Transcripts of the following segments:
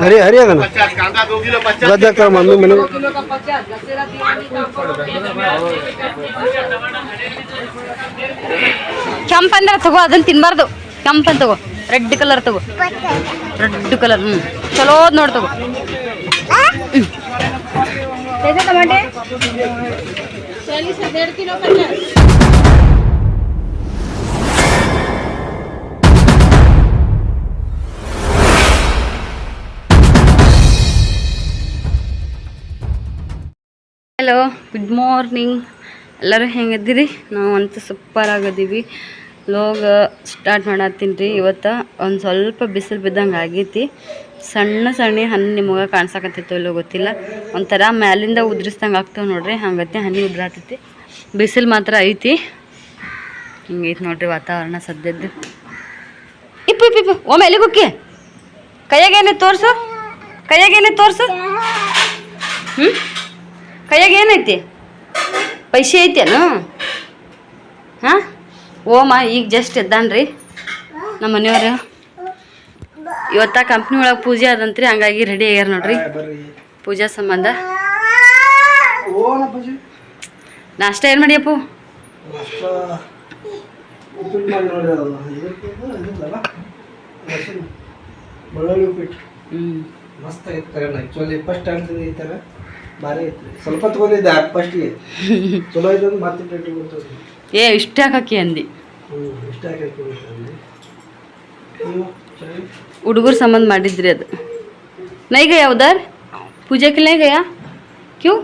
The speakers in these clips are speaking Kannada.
हरी हरी आहे का ना पचास कांदा दो किलो पचास गदा का मम्मी म्हणे ಕೆಂಪಂದ್ರೆ ತಗೋ ಅದನ್ನ ತಿನ್ಬಾರ್ದು ಕೆಂಪನ್ ತಗೋ ರೆಡ್ ಕಲರ್ ತಗೋ ರೆಡ್ ಕಲರ್ ಹ್ಞೂ ಚಲೋ ನೋಡಿ ತಗೋ ಹ್ಮ್. ಹಲೋ ಗುಡ್ ಮಾರ್ನಿಂಗ್ ಎಲ್ಲರೂ ಹೆಂಗದ್ದೀರಿ? ನಾವು ಅಂತೂ ಸೂಪರ್ ಆಗಿದ್ದೀವಿ. ಲೋಗ ಸ್ಟಾರ್ಟ್ ಮಾಡತ್ತೀನಿ ರೀ ಇವತ್ತು ಒಂದು ಸ್ವಲ್ಪ ಬಿಸಿಲು ಬಿದ್ದಂಗೆ ಆಗೈತಿ. ಸಣ್ಣ ಸಣ್ಣ ಹನಿ ನಿಮಗೆ ಕಾಣಿಸಕತ್ತೈತೆ ಇಲ್ಲೋ ಗೊತ್ತಿಲ್ಲ. ಒಂಥರ ಮ್ಯಾಲಿಂದ ಉದ್ರಿಸ್ದಂಗೆ ಆಗ್ತಾವೆ ನೋಡ್ರಿ. ಹಂಗತ್ತೆ ಹನಿ ಉದ್ರಾತೈತಿ. ಬಿಸಿಲು ಮಾತ್ರ ಐತಿ. ಹಿಂಗೈತಿ ನೋಡ್ರಿ ವಾತಾವರಣ ಸದ್ಯದ್ದು. ಇಪ್ಪು ಇಪ್ಪು ಇಪ್ಪು, ಒಮ್ಮೆ ಎಲ್ಲಿ ಕುಕ್ಕಿ ಕೈಯಾಗೇನೆ ತೋರಿಸು? ಕೈಯಾಗೇನೆ ತೋರಿಸು? ಹ್ಞೂ ಕೈಯಾಗ ಏನೈತಿ? ಪೈಸೆ ಐತೇನು? ಹಾಂ? ಓಮ ಈಗ ಜಸ್ಟ್ ಎದ್ದಾನ್ರಿ. ನಮ್ಮ ಮನೆಯವ್ರು. ಇವತ್ತ ಕಂಪ್ನಿ ಒಳಗೆ ಪೂಜೆ ಅದಂತ್ರಿ ಹಂಗಾಗಿ ರೆಡಿ ಆಗ್ಯಾರ ನೋಡ್ರಿ. ಪೂಜಾ ಸಂಬಂಧ. ನಾಷ್ಟ ಏನು ಮಾಡಿಯಪ್ಪು? ಹ್ಞೂ ಮಸ್ತ್ ಆಗಿತ್ತು ಆ್ಯಕ್ಚುಲಿ ಫಸ್ಟ್ ಟೈಮ್ ಈ ಥರ ಭಾರಿ ಐತ್ರಿ ಸ್ವಲ್ಪ ತಗೊಂಡಿದ್ದೆ ಫಸ್ಟಿಗೆ ಚಲೋ ಐತೆ ಮತ್ತೆ ಪ್ಲೇಟ್ ಬರ್ತದೆ ಏ ಇಷ್ಟ ಹಾಕಿ ಅಂದಿ ಹ್ಞೂ ಇಷ್ಟ ಹಾಕಿ ನೀವು ಸರಿ ಹುಡುಗರು ಸಂಬಂಧ ಮಾಡಿದ್ರಿ ಅದು ನೈ ಗಯಾ ಉಧರ್ पूजा के लिए गया क्यों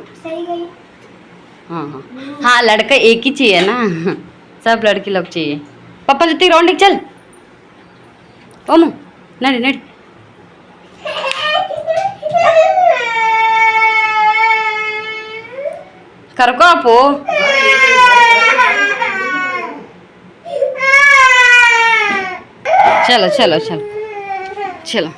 हाँ हाँ हाँ लड़का एक ही चाहिए ना सब लड़की लोग चाहिए पापा जते रौंड चल ओमू नड़ी नड़ी सरको चलो चलो चलो चलो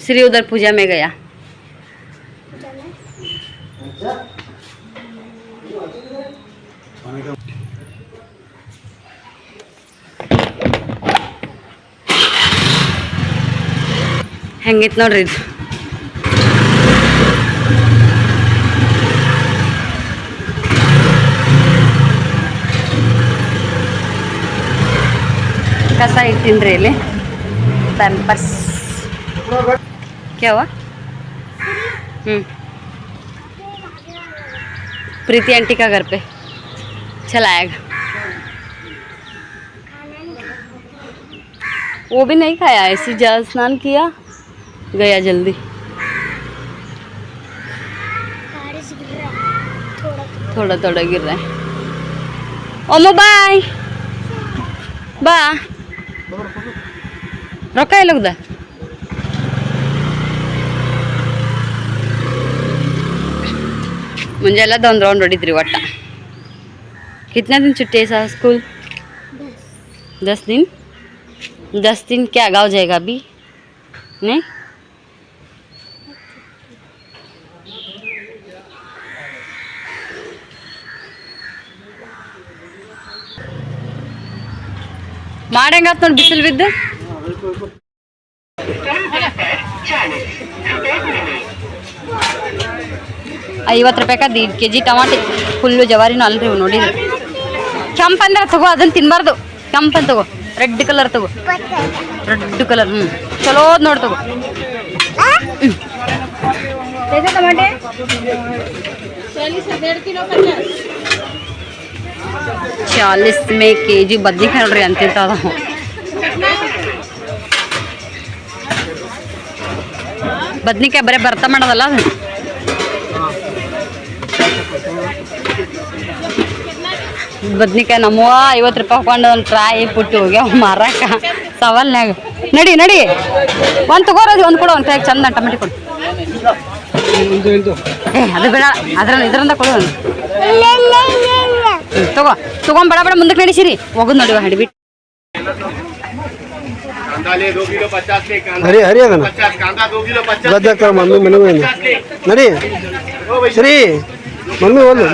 श्री उधर पूजा में गया ಹೆಂಗಿತ್ತು ನೋಡ್ರಿ ಇದು ಕಸ ಇಟ್ಟಿನ್ರಿ ಇಲ್ಲಿ पैम्पर्स क्या हुआ हम्म प्रीति आंटी का घर पे चला आएगा वो भी नहीं खाया ऐसी जा स्नान किया गया जल्दी थोड़ा थोड़ा गिर रहा है ओमो बाय बा ರೊಕ್ಕ ಎಲ್ಲೋಗ್ದ ಮುಂಜಾನೆದ ಒಂದು ರೌಂಡ್ ಹೊಡಿದ್ರಿ ಒಟ್ಟ कितना दिन छुट्टी है सर स्कूल दस दिन दस दिन क्या गाँव जाएगा अभी नहीं ಮಾಡಂಗಾತ್ ನೋಡಿ ಬಿಸಿಲು ಬಿದ್ದು. ಐವತ್ತು ರೂಪಾಯಿಗೆ ದೀಡ್ ಕೆ ಜಿ ಟಮಾಟಿ ಫುಲ್ಲು ಜವಾರಿನೂ ಅಲ್ರಿ ಇವು ನೋಡಿರಿ. ಕೆಂಪಂದ್ರೆ ತಗೋ ಅದನ್ನ ತಿನ್ಬಾರ್ದು. ಅಂತ ತಗೋ, ರೆಡ್ ಕಲರ್ ತಗೋ. ರೆಡ್ ಕಲರ್ ಹ್ಞೂ ಚಲೋ ನೋಡಿ ತಗೋ. ಹ್ಮ್. ಚಾಲೀಸ್ ಮೇ ಕೆ ಜಿ ಬದ್ನಿಕಾಯಿ ನೋಡ್ರಿ ಅಂತಿಂತ ಅದಾವ. ಬದ್ನಿಕಾಯಿ ಬರೇ ಬರ್ತ ಮಾಡೋದಲ್ಲ ಅದು? ಬದ್ನಿಕಾಯಿ ನಮ್ಮವ್ವ ಐವತ್ತು ರೂಪಾಯಿ ಹಾಕೊಂಡು ಒಂದು ಟ್ರಾಯಿ ಪುಟ್ಟು ಹೋಗ್ಯಾವ ಮಾರಾಕ. ಸವಾಲ್ನಾಗ ನಡಿ ನಡಿ. ಒಂದು ತಗೋರೋದು ಒಂದು ಕೊಡು ಒಂದು ಕೈಗೆ ಚಂದ ಟಮಾಟಿ ಕೊಡು. ಅದು ಬೇಡ. ಅದ್ರಲ್ಲಿ ಇದರಿಂದ ಕೊಡು. ಒಂದು ತಗೋ ತಗೊಂಡ್ ಬಡ ಬಡ ಮುಂದಕ್ಕೆ ನಡೆಸಿರಿ. ಹೋಗುದ್ ನೋಡಿ ಹಿಡಿಬಿಟ್ಟು. ಹರಿ ಹರಿ ಅದನ್ನ ಗದ್ದಕ್ಕಾರ ಮಮ್ಮಿ ಮನೆಗೆ ನಡಿ. ಸರಿ. ಮಮ್ಮಿ ಒಂದು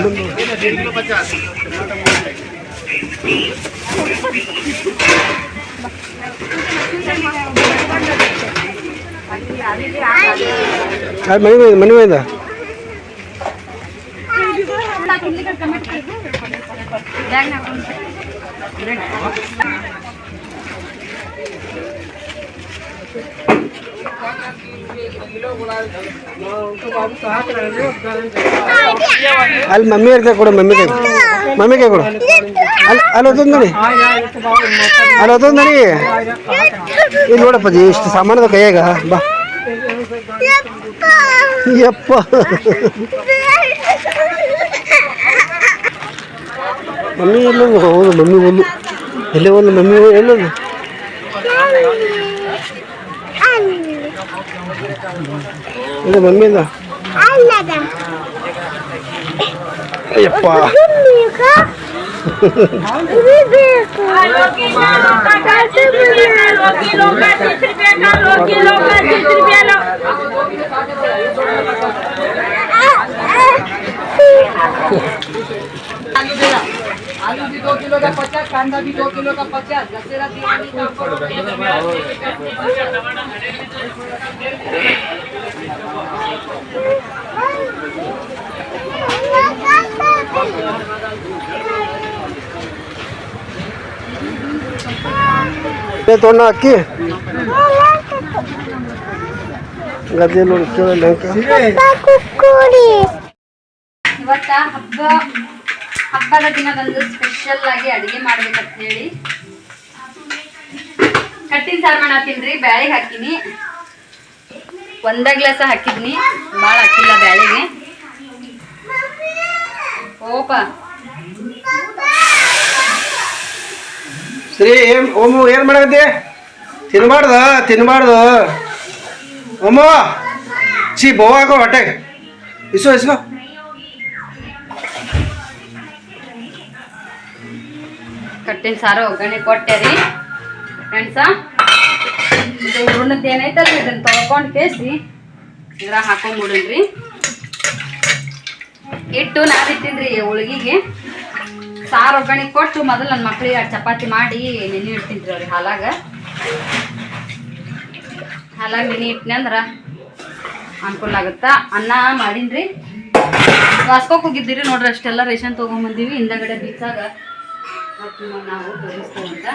ಮನೆ ಮನೆ ಅಲ್ಲಿ ಮಮ್ಮಿ ಇರ್ತಾರೆ ಕೊಡು, ಮಮ್ಮಿಗೆ ಮಮ್ಮಿಗೆ ಕೊಡು. ಅಲ್ಲಿ ಅಲ್ಲಿ ಅದೊಂದು ನೋಡಿ. ಅಲ್ಲಿ ಅದೊಂದು ನೋಡಿ. ಇಲ್ಲಿ ನೋಡಪ್ಪ ಇಷ್ಟು ಸಾಮಾನದ ಕೈಯಾಗ. ಬಾ. ಯಪ್ಪ. ಮಮ್ಮಿ ಎಲ್ಲೋದು ಹೌದು ಮಮ್ಮಿ ಒಂದು ಎಲ್ಲೇ ಒಂದು ಮಮ್ಮಿ ಎಲ್ಲೋದು ಇದು ಮಮ್ಮಿದ ಅಯ್ಯಪ್ಪ. ಏ ತೊಗೊಂಡ ಅಕ್ಕಿ ಗದ್ದೆ ನೋಡಿ ಕೇಳಲ್ಲ ಇವತ್ತ ಹಬ್ಬ ಹಬ್ಬದ ದಿನದಂದು ಸ್ಪೆಷಲ್ ಆಗಿ ಅಡಿಗೆ ಮಾಡ್ಬೇಕಂತ ಹೇಳಿ. ಕಟ್ಟಿನ ಸಾರು ಮಾಡತ್ತೀನ್ರಿ ಬ್ಯಾಳಿಗೆ ಹಾಕಿನಿ. ಒಂದ ಗ್ಲಾಸ ಹಾಕಿದ್ನಿ ಭಾಳ ಹಾಕಿಲ್ಲ ಬ್ಯಾಳಿಗೆ. ಓಪ. ಶ್ರೀ, ಏನ್, ಓಮು, ಏನು ಮಾಡಕತ್ತಿ? ತಿನ್ಬಾರ್ದ, ತಿನ್ಬಾರ್ದು. ಓಮು ಚಿ ಬೋವಾಗೋ ಹೊಟ್ಟೆಗೆ. ಇಸೋ, ಇಸ್ಕೋ. ಕಟ್ಟಿನ ಸಾರು, ಒಗ್ಗರಣೆ ಕೊಟ್ಟೆ ರೀ ಫ್ರೆಂಡ್ಸ ಇದು ಹೂರ್ಣದ್ದು ಏನೈತಲ್ಲ ಇದನ್ನ ತೊಳ್ಕೊಂಡು ಕೇಸಿ ಇದ್ರಾಗ ಹಾಕೊಂಡ್ಬಿಡನ್ರಿ ಇಟ್ಟು ನಾದಿಟ್ಟಿನ್ರಿ ಉಳ್ಗಿಗೆ ಸಾರು ಒಗ್ಗರಣೆ ಕೊಟ್ಟು ಮೊದಲು ನನ್ನ ಮಕ್ಳಿಗೆ ಚಪಾತಿ ಮಾಡಿ ನೆನೆ ಇಡ್ತೀನಿ ಅವ್ರಿಗೆ ಹಾಲಾಗ. ಹಾಲಾಗ ನೆನೆ ಇಟ್ನಿ ಅಂದ್ರೆ ಅನುಕೂಲ ಆಗುತ್ತಾ? ಅನ್ನ ಮಾಡೀನ್ರಿ. ವಾಸ್ಕೋಕ್ ಹೋಗಿದ್ದೀರಿ ನೋಡ್ರಿ, ಅಷ್ಟೆಲ್ಲ ರೇಷನ್ ತೊಗೊಂಬಂದೀವಿ. ಹಿಂದಗಡೆ ಬಿಚ್ಚಾಗ ಮತ್ತು ನಾವು ತೋರಿಸ್ತೇವೆ ಅಂತ.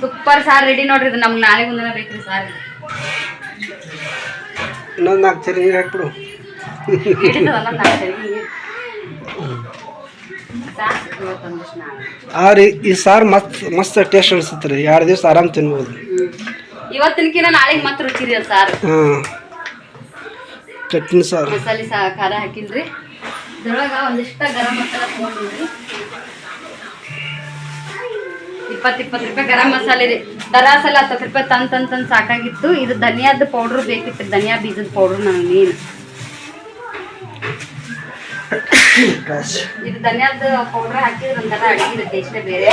ಸೂಪರ್ ಸಾರ್ ರೆಡಿ ನೋಡ್ರಿ ಇದು ನಮ್ಗೆ ನಾಳೆ ಮುಂದಿನ ಬೇಕ್ರಿ ಸಾರ್ ಇನ್ನೊಂದು ನಾಲ್ಕು ಸರಿ ನೀರು ಹಾಕ್ಬಿಡು. ಆರಿ ಈ ಸಾರು ಮಸ್ತ್ ಮಸ್ತ್ ಟೇಸ್ಟ್ ಅನಿಸುತ್ತೆ ರೀ. ಎರಡು ದಿವಸ ಆರಾಮ್ ತಿನ್ಬೋದು. ಇವತ್ತಿನಕಿನ ನಾಳೆಗೆ ಮತ್ತೆ ರುಚಿ ರೀ ಸಾರ್ ಸಾರು ಹಾಂ ಕಟ್ಟಿನ ಸಾರು. ಮಸಾಲೆ ಸಾ ಖಾರ ಹಾಕಿನ್ರಿ ಇದ್ರೊಳಗೆ ಒಂದಿಷ್ಟ ಗರಂ ಮಸಾಲ ತೊಗೊಂಡಿನ್ರಿ ಇಪ್ಪತ್ತು ಇಪ್ಪತ್ತು ರೂಪಾಯಿ ಗರಂ ಮಸಾಲೆ ರೀ. ದರಾಸಲ ಹತ್ತತ್ತು ರೂಪಾಯಿ ತಂದು ತಂದು ತಂದು ಸಾಕಾಗಿತ್ತು. ಇದು ಧನಿಯಾದ ಪೌಡ್ರ್ ಬೇಕಿತ್ತು ಧನಿಯಾ ಬೀಜದ ಪೌಡ್ರ್ ನಾನು ಮೇನ್ ಇದು ಧನಿಯಾದ ಪೌಡ್ರ್ ಹಾಕಿದ್ರೆ ಒಂಥರ ಅಡಿಗೆ ಟೇಸ್ಟೇ ಬೇರೆ.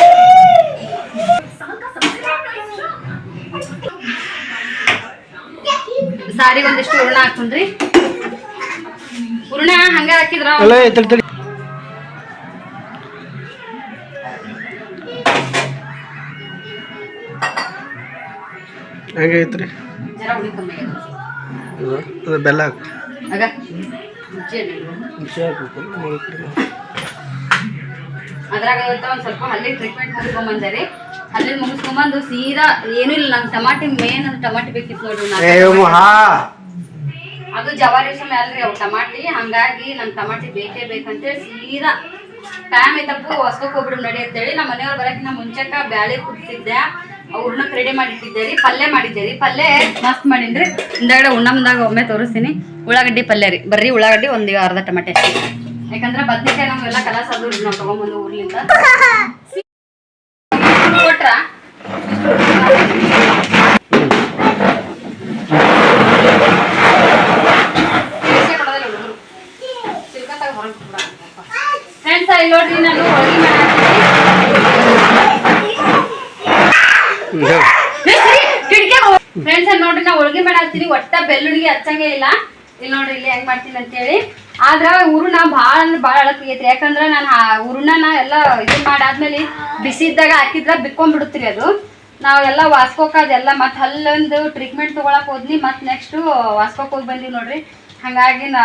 ಸಾರಿ ಒಂದಿಷ್ಟು ಹೂರ್ಣ ಹಾಕೊಂಡ್ರಿ ಹೂರ್ಣ ಹಂಗ ಹಾಕಿದ್ರ? ಅಲ್ಲ ತಡಿ ತಡಿ. ಅದು ಬೆಲ್ಲ ಹಾಕು. ಅದ್ರಾಗ ಒಂದು ಸ್ವಲ್ಪ ಹಲ್ಲಿ ಟ್ರೀಟ್ಮೆಂಟ್ ಮುಗಿಸ್ಕೊಂಬಂದೆ ಹಲ್ಲಿಗೆ ಮುಗಿಸ್ಕೊಂಬಂದು ಸೀದಾ ಏನೂ ಇಲ್ಲ ನಂಗೆ ಟಮಾಟಿ ಮೇನ್ ಟಮಾಟಿ ಬೇಕಿತ್ತು ನೋಡ್ರಿ ಅದು ಜವಾರಿ ಸಮಯ ಅಲ್ರಿ, ಅವು ಟಮಾಟಿ, ಹಂಗಾಗಿ ನಮ್ ಟಮಾಟಿ ಬೇಕೇ ಬೇಕಂತೇಳಿ ಸೀದಾ ಟೈಮ್ ಐತಪ್ಪು ಹೊಸ್ಕೋಕ್ ಹೋಗ್ಬಿಡು ನಡಿ ಅಂತೇಳಿ ನಮ್ಮ ಮನೆಯವ್ರು ಬರಕಿನ ಮುಂಚೆಕ ಬ್ಯಾಳೆ ಕುದಿಸಿದ್ದೆ. ಅವ್ರನ್ನ ರೆಡಿ ಮಾಡಿಟ್ಟಿದ್ದೆ ರೀ, ಪಲ್ಯ ಮಾಡಿದ್ದೆ ರೀ. ಪಲ್ಯ ಮಸ್ತ್ ಮಾಡಿನ್ರಿ. ಹಿಂದಗಡೆ ಉಣ್ಣಮ್ದಾಗ ಒಮ್ಮೆ ತೋರಿಸ್ತೀನಿ. ಉಳ್ಳಾಗಡ್ಡಿ ಪಲ್ಯ ರೀ. ಬರ್ರಿ ಉಳ್ಳಾಗಡ್ಡಿ ಒಂದು ಅರ್ಧ ಟಮಾಟೆ. ಯಾಕಂದ್ರೆ ಬದ್ನೆಕಾಯಿ ನಮ್ಗೆಲ್ಲ ಕಲಾಸ ಅದು ನಾವು ತಗೊಂಬಂದು ಊರ್ಲಿಂದ. ಕೊಟ್ರ? ನೋಡ್ರಿ ನಾನು ಫ್ರೆಂಡ್ಸ್ ನೋಡ್ರಿ ನಾವು ಹೋಳಿಗೆ ಮಾಡಾಕ್ತೀನಿ ಒಟ್ಟ ಬೆಳ್ಳುಳ್ಳಿ ಹಚ್ಚಂಗೆ ಇಲ್ಲ. ಇಲ್ಲಿ ನೋಡ್ರಿ ಇಲ್ಲಿ ಹೆಂಗ್ ಮಾಡ್ತೀನಿ ಅಂತೇಳಿ. ಆದ್ರ ಹೂರ್ಣ ಭಾಳ ಅಂದ್ರೆ ಭಾಳ ಅಳಕಾಗೈತ್ರಿ ಯಾಕಂದ್ರ ನಾನು ಹೂರ್ಣನ ಎಲ್ಲ ಇದು ಮಾಡಾದ್ಮೇಲೆ ಬಿಸಿದ್ದಾಗ ಹಾಕಿದ್ರ ಬಿಟ್ಕೊಂಡ್ಬಿಡುತ್ತೀರಿ ಅದು. ನಾವೆಲ್ಲ ಎಲ್ಲಾ ಮತ್ತೆ ಅಲ್ಲೊಂದು ಟ್ರೀಟ್ಮೆಂಟ್ ತೊಗೊಳಕ್ ಹೋದ್ನಿ. ಮತ್ತೆ ನೆಕ್ಸ್ಟು ವಾಸ್ಕೋಕ್ ಹೋಗಿ ಬಂದಿವಿ ನೋಡ್ರಿ. ಹಂಗಾಗಿ ನಾ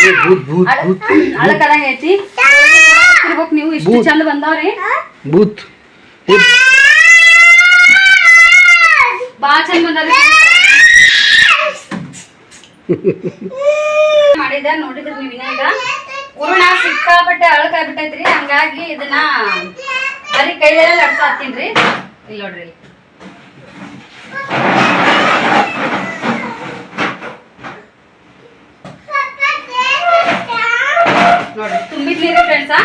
ಭೂತ್ ಭೂತ್ ಭೂತ್. ಅಳಕದಂಗ ಐತಿ ಇರ್ಬೇಕು ನೀವು ಇಷ್ಟು ಚಂದ ಬಂದಾವ್ರಿ. ಭೂತ್. ಬಾ ಚಂದ ಬಂದಾವ್ರಿ. ಮಾಡಿದ ನೋಡಿದ್ರಿ ನೀವು ಈಗ ಉರುಣ ಸಿಕ್ಕಾಪಟ್ಟೆ ಅಳಕಾಗ್ಬಿಟ್ಟೈತ್ರಿ. ಹಂಗಾಗಿ ಇದನ್ನ ಬರೀ ಕೈಲೆಲ್ಲ ಲಡ್ಸ ಹತ್ತೀನ್ರಿ ಇಲ್ಲಿ ನೋಡ್ರಿ ಇಲ್ಲಿ. ನೋಡ್ರಿ ತುಂಬಿದ್ ನೀರು ಫ್ರೆಂಡ್ಸಾ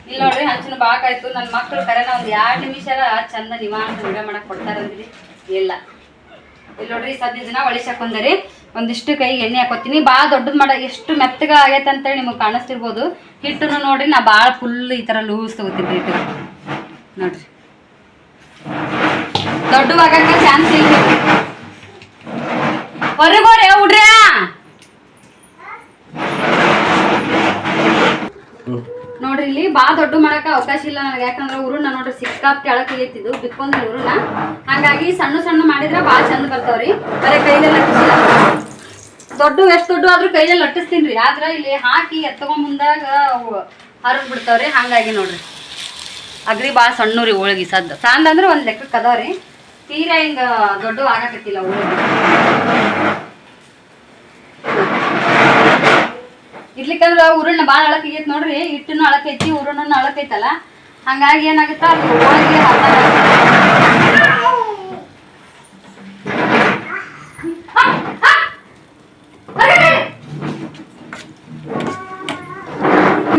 ಇಲ್ಲಿ ನೋಡ್ರಿ ಬಾಕಾಯ್ತು ನನ್ನ ಮಕ್ಕಳು ಕರೆನ ಒಂದು ಎರಡು ನಿಮಿಷ ಚಂದ ನಿವಾಂತ ವಿಡಿಯೋ ಮಾಡಕ್ ಕೊಡ್ತಾರಂದ್ರಿ ಇಲ್ಲ. ಇಲ್ಲಿ ನೋಡ್ರಿ ಸದ್ಯ ದಿನ ಒಳಿಸ್ ಹಾಕೊಂಡರಿ ಒಂದಿಷ್ಟು ಕೈ ಎಣ್ಣೆ ಹಾಕೋತೀನಿ. ಭಾಳ ದೊಡ್ಡದು ಮಾಡ. ಎಷ್ಟು ಮೆತ್ತಗ ಆಗೈತೆ ಅಂತೇಳಿ ನಿಮಗೆ ಕಾಣಿಸ್ತಿರ್ಬೋದು. ಹಿಟ್ಟನ್ನು ನೋಡ್ರಿ, ನಾ ಭಾಳ ಫುಲ್ ಈ ಥರ ಲೂಸ್ ತಗೋತೀನಿ ಹಿಟ್ಟು ನೋಡ್ರಿ. ದೊಡ್ಡವಾಗಕ್ಕೆ ಚಾನ್ಸ್ ಇಲ್ಲ. ಹೊರಗೋರೆ ಹುಡ್ರ್ಯಾ ನೋಡ್ರಿ, ಇಲ್ಲಿ ಬಾ ದೊಡ್ಡ ಮಾಡಕ್ಕೆ ಅವಕಾಶ ಇಲ್ಲ ನನಗೆ. ಯಾಕಂದ್ರೆ ಉರುಣ ನೋಡ್ರಿ ಸಿಕ್ಕಾಪ್ ಕೆಳಕ್ ಇಳಿತಿದ್ದು ಬಿಕ್ಕೊಂದ್ರಿ ಉರುಣ ಹಂಗಾಗಿ ಸಣ್ಣ ಸಣ್ಣ ಮಾಡಿದ್ರೆ ಭಾಳ ಚಂದ ಬರ್ತಾವ್ರಿ. ಬರೀ ಕೈಲೇ ಲಟ್ಟಿಸಿಲ್ಲ ದೊಡ್ಡ, ಎಷ್ಟು ದೊಡ್ಡ ಆದ್ರೂ ಕೈಲೇ ಲಟ್ಟಿಸ್ತೀನಿ ರೀ ಆದ್ರೆ ಇಲ್ಲಿ ಹಾಕಿ ಎತ್ಕೊಂಡ್ ಮುಂದಾಗ ಅವು ಹರಿದ್ ಬಿಡ್ತಾವ್ರಿ. ಹಂಗಾಗಿ ನೋಡ್ರಿ. ಅಗ್ರಿ ಭಾಳ ಸಣ್ಣ ರೀ ಹೋಳಿಗೆ. ಸದ್ದ ಸಣ್ಣ ಅಂದ್ರೆ ಒಂದ್ ಲೆಕ್ಕಕ್ಕೆ ಅದಾವ್ರಿ. ತೀರಾ ಹಿಂಗ ದೊಡ್ಡ ಆಗಕತ್ತಿಲ್ಲ ಹೋಳ್ಗಿ. ಇರ್ಲಿಕ್ಕಂದ್ರ ಉರುಣ್ಣ ಭಾಳ ಅಳಕೈತಿ ನೋಡ್ರಿ ಹಿಟ್ಟನ್ನು ಅಳಕೈತಿ ಉರುಣ್ಣ ಅಳಕೈತಲ್ಲ ಹಂಗಾಗಿ ಏನಾಗುತ್ತ ಅದು ಹೋಳಿಗೆ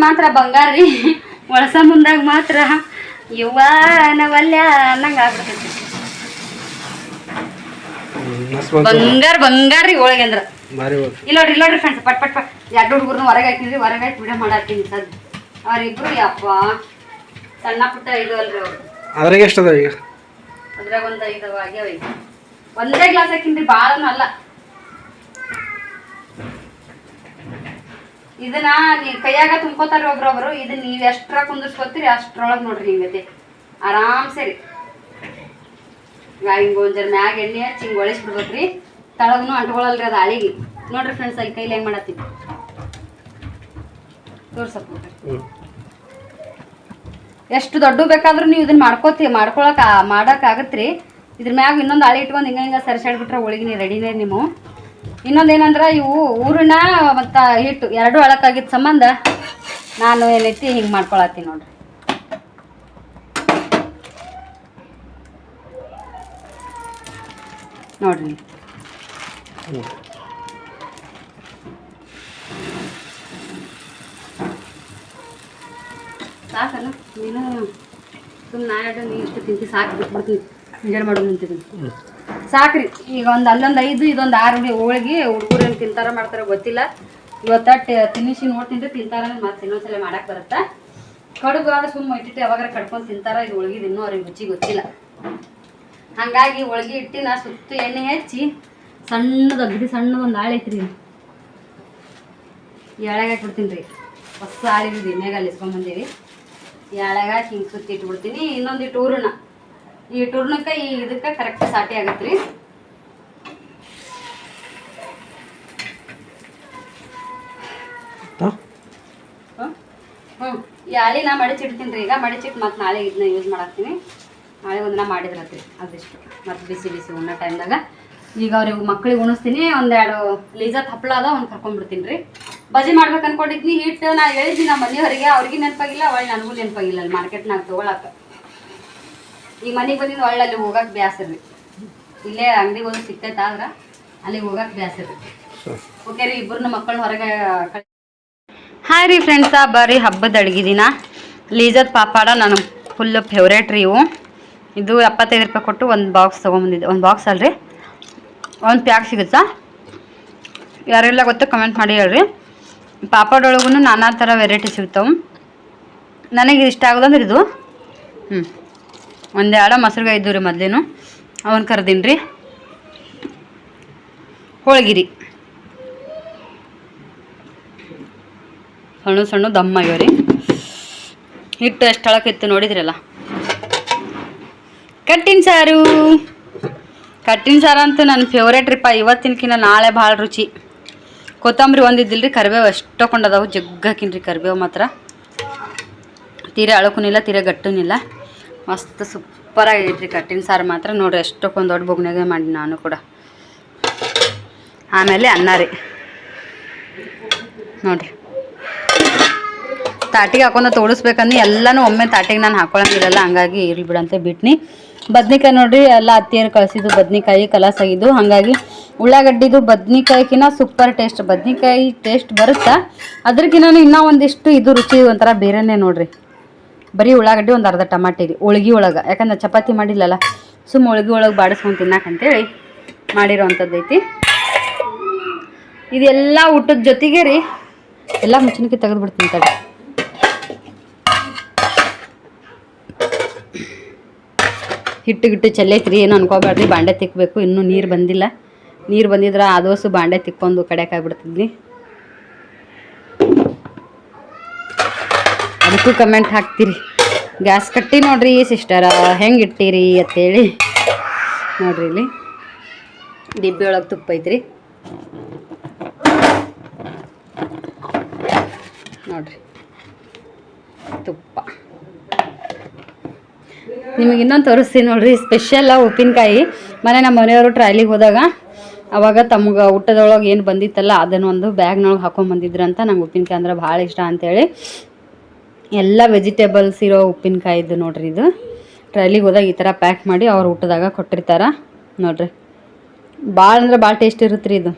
ಮಾತ್ರ ಬಂಗಾರ ರೀ ಒಳಸ ಮುಂದಾಗ ಮಾತ್ರ. ಯುವ ನವಲ್ಯ ಅನ್ನಂಗ ಆಗ್ಬಿಡ್ತೈತಿ. ಬಂಗಾರ ಬಂಗಾರ ರೀ ಹೋಳಿಗೆ ಅಂದ್ರ. ಇಲ್ಲ ನೋಡ್ರಿ ಇಲ್ಲ ನೋಡ್ರಿ ಫ್ರೆಂಡ್ಸ್ ಪಟ್ ಪಟ್ ಪಟ್. ಎರಡು ಹುಡುಗರ್ನ ಹೊರಗೆ ಹಾಕಿದ್ರಿ ಹೊರಗೆ ಹಾಕಿ ವಿಡಿಯೋ ಮಾಡಾಕ್ತೀನಿ ಸದ್ ಅವರಿಬ್ರು ಯಪ್ಪ ಸಣ್ಣ ಪುಟ್ಟ ಇದು ಅಲ್ರಿ ಅವ್ರು. ಅದ್ರಾಗ ಎಷ್ಟು ಅದಾವ ಈಗ? ಅದ್ರಾಗ ಒಂದ್ ಐದು ಆಗ್ಯಾವ ಈಗ. ಒಂದೇ ಗ್ಲಾಸ್ ಹಾಕಿನ್ರಿ ಭಾಳನು ಅಲ್ಲ. ಇದನ್ನ ನೀ ಕೈಯಾಗ ತುಂಬ್ಕೋತಾರ ಒಬ್ರೊಬ್ರು ಇದನ್ನ ನೀವ್ ಎಷ್ಟ್ರ ಕುಂದಿರ್ಸ್ಕೊತೀರಿ ಅಷ್ಟ್ರೊಳಗ್ ನೋಡ್ರಿ ಹಿಂಗತಿ ಆರಾಮ್ ಸರಿ. ಹಿಂಗ ಒಂದ್ ಜರ ಮ್ಯಾಗ ಎಣ್ಣೆ ಹಚ್ಚಿ ಹಿಂಗ್ ಒಳಿಸ್ಬಿಡ್ಬೇಕ್ರಿ. ತಳಗ್ನು ಅಂಟ್ಕೊಳಲ್ರಿ ಅದು ಆಳಿಗೆ ನೋಡ್ರಿ ಫ್ರೆಂಡ್ಸ್ ಅಲ್ಲಿ ಕೈಲಿ ಹೆಂಗ್ ಮಾಡತ್ತೀನಿ ಎಷ್ಟು ದೊಡ್ಡ ಬೇಕಾದ್ರೂ ನೀವು ಇದನ್ನ ಮಾಡ್ಕೋತಿ, ಮಾಡ್ಕೊಳಕ್ ಆ- ಮಾಡಕ್ ಆಗತ್ರಿ. ಇದ್ರ ಮ್ಯಾಗ ಇನ್ನೊಂದು ಆಳಿ ಇಟ್ಕೊಂಡು ಹಿಂಗ ಹಿಂಗ ಸರಿಸಾಡ್ಬಿಟ್ರೆ ಒಳಗಿನ ರೆಡಿನೇ ನೀವು. ಇನ್ನೊಂದು ಏನಂದ್ರೆ ಇವು ಊರಿನ ಮತ್ತು ಹಿಟ್ಟು, ಎರಡು ಅಳಕಾಗಿದ್ದ ಸಂಬಂಧ ನಾನು ಏನೈತಿ ಹಿಂಗೆ ಮಾಡ್ಕೊಳತ್ತೀನಿ ನೋಡ್ರಿ. ನೋಡ್ರಿ ಸಾಕಲ್ಲ? ನೀನು ಸುಮ್ಮನೆ ನಾನು ನೀ ಇಷ್ಟು ತಿಂತಿ, ಸಾಕು, ಬಿಟ್ಬಿಡ್ತೀನಿ. ಎಂಜಾಯ್ ಮಾಡೋದು ನಿಂತಿದ್ದೀನಿ ಸಾಕ್ರಿ. ಈಗ ಒಂದು ಅಲ್ಲೊಂದು ಐದು, ಇದೊಂದು ಆರು ಹೋಳಿಗೆ, ಹುಡುಗರು ಏನು ತಿಂತಾರ ಮಾಡ್ತಾರ ಗೊತ್ತಿಲ್ಲ. ಇವತ್ತ ತಿನ್ನಿಸಿ ನೋಡ್ತೀನಿ ರೀ ತಿಂತಾರ ಮತ್ತೆ ಇನ್ನೊಂದ್ಸಲ ಮಾಡಕ್ಕೆ ಬರುತ್ತೆ? ಕಡುಗು ಆದ್ರೆ ಸುಮ್ಮನೆ ಇಟ್ಟಿಟ್ಟು ಯಾವಾಗ ಕಡ್ಕೊಂಡು ತಿಂತಾರ ಇದು ಹೋಳಿಗೆ ಇನ್ನೂ ಅವ್ರಿಗೆ ರುಚಿ ಗೊತ್ತಿಲ್ಲ. ಹಂಗಾಗಿ ಹೋಳಿಗೆ ಇಟ್ಟು ನಾ ಸುತ್ತ ಎಣ್ಣೆ ಹಚ್ಚಿ ಸಣ್ಣದು ಅಗದಿ ಸಣ್ಣದು ಒಂದು ಆಳು ಐತ್ರಿ ಎಳೆಗೆ ಹಾಕ್ಬಿಡ್ತೀನಿ ರೀ. ಹೊಸ ಆಳಿದ್ರಿ ಎಣ್ಣೆಗೆ ಅಲ್ಲಿ ಇಸ್ಕೊಂಬಂದೀವಿ ಎಳೆಗೆ ಹಿಂಗ್ ಸುತ್ತಿ ಇಟ್ಬಿಡ್ತೀನಿ. ಇನ್ನೊಂದಿಟ್ಟು ಹೂರ್ಣ. ಈ ಟೂರ್ನಕ್ಕೆ ಈ ಇದಕ್ಕೆ ಕರೆಕ್ಟ್ ಸಾಟಿ ಆಗತ್ತೆ ರೀ? ಹ್ಞೂ ಈ ಆಳಿ ನಾ ಮಡಿಚಿಡ್ತೀನಿ ರೀ ಈಗ. ಮಡಿಚಿಟ್ಟು ಮತ್ತೆ ನಾಳೆ ಇದನ್ನ ಯೂಸ್ ಮಾಡಾಕ್ತೀನಿ. ನಾಳೆ ಒಂದಿನ ಮಾಡಿದ್ರತ್ರಿ ಅದಿಷ್ಟು. ಮತ್ತೆ ಬಿಸಿ ಬಿಸಿ ಉಣ್ಣೋ ಟೈಮ್ದಾಗ ಈಗ ಅವ್ರಿಗೆ ಮಕ್ಳಿಗೆ ಉಣಿಸ್ತೀನಿ. ಒಂದೆರಡು ಲೀಜತ್ ಹಪ್ಪಳ ಅದ ಒಂದು ಕರ್ಕೊಂಡ್ಬಿಡ್ತೀನಿ ರೀ. ಬಜಿ ಮಾಡ್ಬೇಕು ಅನ್ಕೊಂಡಿದ್ನಿ ಹಿಟ್ಟು ನಾ ಹೇಳಿದ್ನಿ ನಮ್ಮ ಮನೆಯವರಿಗೆ ಅವ್ರಿಗೆ ನೆನಪಾಗಿಲ್ಲ ಒಳ್ಳೆ ನನಗೂ ನೆನಪಾಗಿಲ್ಲ ಅಲ್ಲಿ ಮಾರ್ಕೆಟ್ನಾಗ ತೊಗೊಳಕ. ಈಗ ಮನೆಗೆ ಬಂದಿದ್ದು ಒಳ್ಳೆ ಅಲ್ಲಿ ಹೋಗಕ್ಕೆ ಬ್ಯಾಸರಿ. ರೀ ಇಲ್ಲೇ ಅಂಗಡಿಗೆ ಹೋಗಿ ಸಿಗ್ತೈತೆ ಆದ್ರೆ ಅಲ್ಲಿಗೆ ಹೋಗಕ್ಕೆ ಬ್ಯಾಸರಿ. ಓಕೆ ರೀ ಇಬ್ಬರನ್ನ ಮಕ್ಕಳು ಹೊರಗೆ ಹಾಯ್ ರೀ ಫ್ರೆಂಡ್ಸ ಬರ್ರಿ ಹಬ್ಬದ ಅಡುಗೆ ದಿನ. ಲೀಜತ್ ಪಾಪಾಡ ನನಗೆ ಫುಲ್ ಫೇವ್ರೇಟ್ ರೀ ಇವು. ಇದು ಎಪ್ಪತ್ತೈದು ರೂಪಾಯಿ ಕೊಟ್ಟು ಒಂದು ಬಾಕ್ಸ್ ತೊಗೊಂಬಂದಿದ್ದೆ. ಒಂದು ಬಾಕ್ಸ್ ಅಲ್ರಿ? ಒಂದು ಪ್ಯಾಕ್ ಸಿಗುತ್ತಾ? ಯಾರೆಲ್ಲ ಗೊತ್ತು ಕಮೆಂಟ್ ಮಾಡಿ ಹೇಳ್ರಿ. ಪಾಪಡ್ ಒಳಗೂ ನಾನಾ ಥರ ವೆರೈಟಿ ಸಿಗ್ತಾವೆ. ನನಗೆ ಇಷ್ಟ ಆಗೋದಂದ್ರೆ ಇದು. ಹ್ಞೂ ಒಂದೆರಡು ಮೊಸರುಗಾಯಿ ಇದ್ದು ರೀ ಮೊದಲೇನು. ಅವನ್ನ ಕರ್ದೀನಿ ರೀ. ಹೋಳ್ಗಿರಿ. ಸಣ್ಣ ಸಣ್ಣ ದಮ್ಮ ಆಗ್ಯಾವ ರೀ. ಹಿಟ್ಟು ಎಷ್ಟು ಹಳಕಿತ್ತು ನೋಡಿದ್ರಲ್ಲ. ಕಟ್ಟಿನ ಸಾರು. ಕಟ್ಟಿನ ಸಾರು ಅಂತೂ ನನ್ನ ಫೇವ್ರೇಟ್ ರೀಪ್ಪ ಇವತ್ತಿನಕಿನ್ನ ನಾಳೆ ಭಾಳ ರುಚಿ. ಕೊತ್ತಂಬರಿ ಒಂದಿದ್ದಿಲ್ರಿ, ಕರಿಬೇವು ಎಷ್ಟು ಕೊಂಡದಾವು ಜಗ್ಗ ಹಾಕಿನ್ರಿ ಕರಿಬೇವು ಮಾತ್ರ. ತೀರೆ ಅಳಕುನಿಲ್ಲ, ತೀರೆ ಗಟ್ಟುನಿಲ್ಲ. ಮಸ್ತ್ ಸೂಪರ್ ಆಗೈತ್ರಿ ಕಟ್ಟಿನ ಸಾರು ಮಾತ್ರ. ನೋಡ್ರಿ ಎಷ್ಟೊಕ್ಕೊಂದು ದೊಡ್ಡ ಬೊಗ್ನಾಗೆ ಮಾಡಿ ನಾನು ಕೂಡ. ಆಮೇಲೆ ಅನ್ನ ರೀ. ನೋಡಿರಿ. ತಾಟಿಗೆ ಹಾಕೊಂಡು ತೋಡಿಸ್ಬೇಕಂದ್ರೆ ಎಲ್ಲನೂ ಒಮ್ಮೆ ತಾಟಿಗೆ ನಾನು ಹಾಕೊಳಂಗಿರಲ್ಲ ಹಂಗಾಗಿ ಇರ್ಲಿ ಬಿಡಂತೆ ಬಿಟ್ನಿ. ಬದ್ನಿಕಾಯಿ ನೋಡ್ರಿ, ಎಲ್ಲ ಅತ್ತಿಯರು ಕಳಿಸಿದ್ದು ಬದ್ನಿಕಾಯಿ ಕಲಾಸ್ ಆಗಿದ್ದು ಹಾಗಾಗಿ ಉಳ್ಳಾಗಡ್ಡಿದು ಬದ್ನಿಕಾಯಿಕಿನ ಸೂಪರ್ ಟೇಸ್ಟ್ ಬದ್ನಿಕಾಯಿ ಟೇಸ್ಟ್ ಬರುತ್ತಾ? ಅದ್ರಕಿನ ಇನ್ನೂ ಒಂದಿಷ್ಟು ಇದು ರುಚಿ ಒಂಥರ ಬೇರೆನೇ ನೋಡ್ರಿ. ಬರೀ ಉಳ್ಳಾಗಡ್ಡಿ ಒಂದು ಅರ್ಧ ಟಮಾಟಿ ರೀ ಉಳ್ಗಿ ಒಳಗೆ. ಯಾಕಂದ್ರೆ ಚಪಾತಿ ಮಾಡಿಲ್ಲಲ್ಲ ಸುಮ್ಮ ಉಳ್ಗಿ ಒಳಗೆ ಬಾಡಿಸ್ಕೊಂಡು ತಿನ್ನಕಂತೇಳಿ ಮಾಡಿರೋ ಅಂಥದ್ದು ಐತಿ ಇದೆಲ್ಲ ಊಟದ ಜೊತೆಗೆ ರೀ, ಎಲ್ಲ ಮುಚ್ಚಿನಕ್ಕೆ ತೆಗೆದು ಬಿಡ್ತೀನಿ ತಡಿ. ಹಿಟ್ಟು ಗಿಟ್ಟು ಚೆಲ್ಲೈತ್ರಿ ಏನು ಅನ್ಕೋಬೇಡ್ರಿ ಬಾಂಡೆ ತಿಕ್ಕಬೇಕು ಇನ್ನೂ ನೀರು ಬಂದಿಲ್ಲ. ನೀರು ಬಂದಿದ್ರೆ ಆ ಆದೋಸು ಬಾಂಡೆ ತಿಕ್ಕೊಂಡು ಕಡೆಕಾಗ್ಬಿಡ್ತಿದ್ವಿ ಅದಕ್ಕೂ ಕಮೆಂಟ್ ಹಾಕ್ತೀರಿ. ಗ್ಯಾಸ್ ಕಟ್ಟಿ ನೋಡ್ರಿ ಸಿಸ್ಟರ ಹೆಂಗೆ ಇಟ್ಟಿರಿ ಅಂತೇಳಿ. ನೋಡ್ರಿ ಇಲ್ಲಿ. ಡಿಬ್ಬಿ ಒಳಗೆ ತುಪ್ಪ ಐತ್ರಿ. ನೋಡ್ರಿ. ತುಪ್ಪ. ನಿಮಗೆ ಇನ್ನೊಂದು ತೋರಿಸ್ತೀನಿ ನೋಡ್ರಿ ಸ್ಪೆಷಲ್ ಉಪ್ಪಿನಕಾಯಿ. ಮನೆ ನಮ್ಮ ಮನೆಯವರು ಟ್ರಾಯ್ಲಿಗೆ ಹೋದಾಗ ಅವಾಗ ತಮ್ಗೆ ಊಟದೊಳಗೆ ಏನು ಬಂದಿತ್ತಲ್ಲ, ಅದನ್ನು ಒಂದು ಬ್ಯಾಗ್ನೊಳಗೆ ಹಾಕೊಂಡು ಅಂತ ನಂಗೆ ಉಪ್ಪಿನಕಾಯಿ ಅಂದ್ರೆ ಭಾಳ ಇಷ್ಟ ಅಂಥೇಳಿ ಎಲ್ಲ ವೆಜಿಟೇಬಲ್ಸ್ ಇರೋ ಉಪ್ಪಿನಕಾಯಿ ಇದು ನೋಡ್ರಿ ಇದು. ಟ್ರೈಲಿಗೆ ಹೋದಾಗ ಈ ಥರ ಪ್ಯಾಕ್ ಮಾಡಿ ಅವ್ರು ಊಟದಾಗ ಕೊಟ್ಟಿರ್ತಾರ. ನೋಡ್ರಿ. ಭಾಳ ಅಂದ್ರೆ ಭಾಳ ಟೇಸ್ಟ್ ಇರುತ್ತೆ ರೀ ಇದು.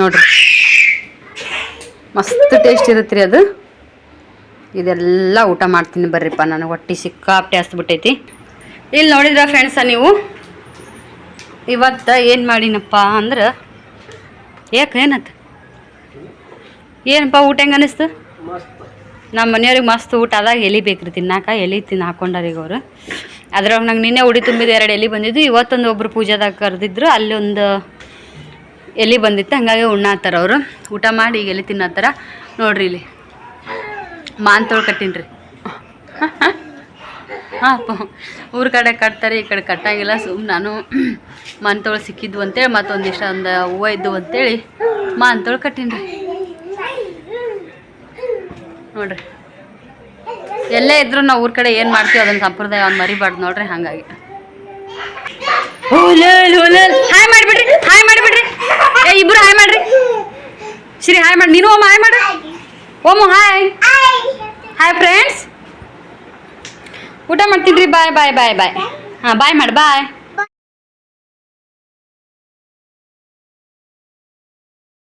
ನೋಡ್ರಿ. ಮಸ್ತ್ ಟೇಸ್ಟ್ ಇರುತ್ತೆ ರೀ ಅದು. ಇದೆಲ್ಲ ಊಟ ಮಾಡ್ತೀನಿ ಬರ್ರಿಪ್ಪ, ನನಗೆ ಹೊಟ್ಟೆ ಸಿಕ್ಕಾಪಟ್ಟೆ ಹಸ್ಬಿಟ್ಟೈತಿ. ಇಲ್ಲಿ ನೋಡಿದ್ರ ಫ್ರೆಂಡ್ಸ ನೀವು? ಇವತ್ತು ಏನು ಮಾಡಿನಪ್ಪ ಅಂದ್ರೆ, ಯಾಕೆ ಏನತ್ತ ಏನಪ್ಪ ಊಟ ಹೆಂಗೆ ಅನ್ನಿಸ್ತು ನಮ್ಮ ಮನೆಯವ್ರಿಗೆ ಮಸ್ತ್ ಊಟ ಆದಾಗ ಎಲೆ ಬೇಕ್ರಿ ತಿನ್ನಾಕ, ಎಲಿ ತಿನ್ನ ಹಾಕೊಂಡಾರ ಈಗ ಅವರು. ಅದ್ರಾಗ ನಂಗೆ ನಿನ್ನೆ ಉಡಿ ತುಂಬಿದ ಎರಡು ಎಲಿ ಬಂದಿದ್ದು, ಇವತ್ತೊಂದು ಒಬ್ಬರು ಪೂಜಾದಾಗ ಕರೆದಿದ್ರು ಅಲ್ಲಿ ಒಂದು ಎಲಿ ಬಂದಿತ್ತು, ಹಂಗಾಗಿ ಉಣ್ಣಾತ್ತಾರ ಅವರು. ಊಟ ಮಾಡಿ ಈಗ ಎಲಿ ತಿನ್ನತ್ತಾರ. ನೋಡ್ರಿ ಇಲ್ಲಿ. ಮಾನ್ ತೊಳ್ ಕಟ್ಟೀನಿ ರೀ. ಹಾಂ ಊರ ಕಡೆ ಕಟ್ತಾರೆ, ಈ ಕಡೆ ಕಟ್ಟಂಗಿಲ್ಲ. ಸುಮ್ ನಾನು ಮಾನ್ ತೊಳ್ ಸಿಕ್ಕಿದ್ವು ಅಂತೇಳಿ ಮತ್ತೊಂದಿಷ್ಟು ಒಂದು ಹೂವು ಇದ್ದು ಅಂತೇಳಿ ಮಾನ್ ತೊಳ್ ಕಟ್ಟಿನ್ರಿ ನೋಡ್ರಿ. ಎಲ್ಲೇ ಇದ್ರು ನಾವು ಊರ ಕಡೆ ಏನು ಮಾಡ್ತೀವಿ ಅದನ್ನ ಸಂಪ್ರದಾಯ ಅವ್ನು ಮರಿಬಾರ್ದು ನೋಡ್ರಿ, ಹಾಗಾಗಿ. ಹಾಯ್ ಮಾಡಿಬಿಡ್ರಿ ಹಾಯ್ ಮಾಡಿಬಿಡ್ರಿ. ಏ, ಇಬ್ರು ಹಾಯ್ ಮಾಡ್ರಿ. ಶ್ರೀ, ಹಾಯ್ ಮಾಡಿ, ನೀನು ಹಾಯ್ ಮಾಡು. ಓಮು, ಹಾಯ್. ಹಾಯ್ ಫ್ರೆಂಡ್ಸ್ ಊಟ ಮಾಡ್ತಿದ್ರಿ? ಬಾಯ್ ಬಾಯ್ ಬಾಯ್ ಬಾಯ್ ಹಾಂ ಬಾಯ್ ಮಾಡಿ. ಬಾಯ್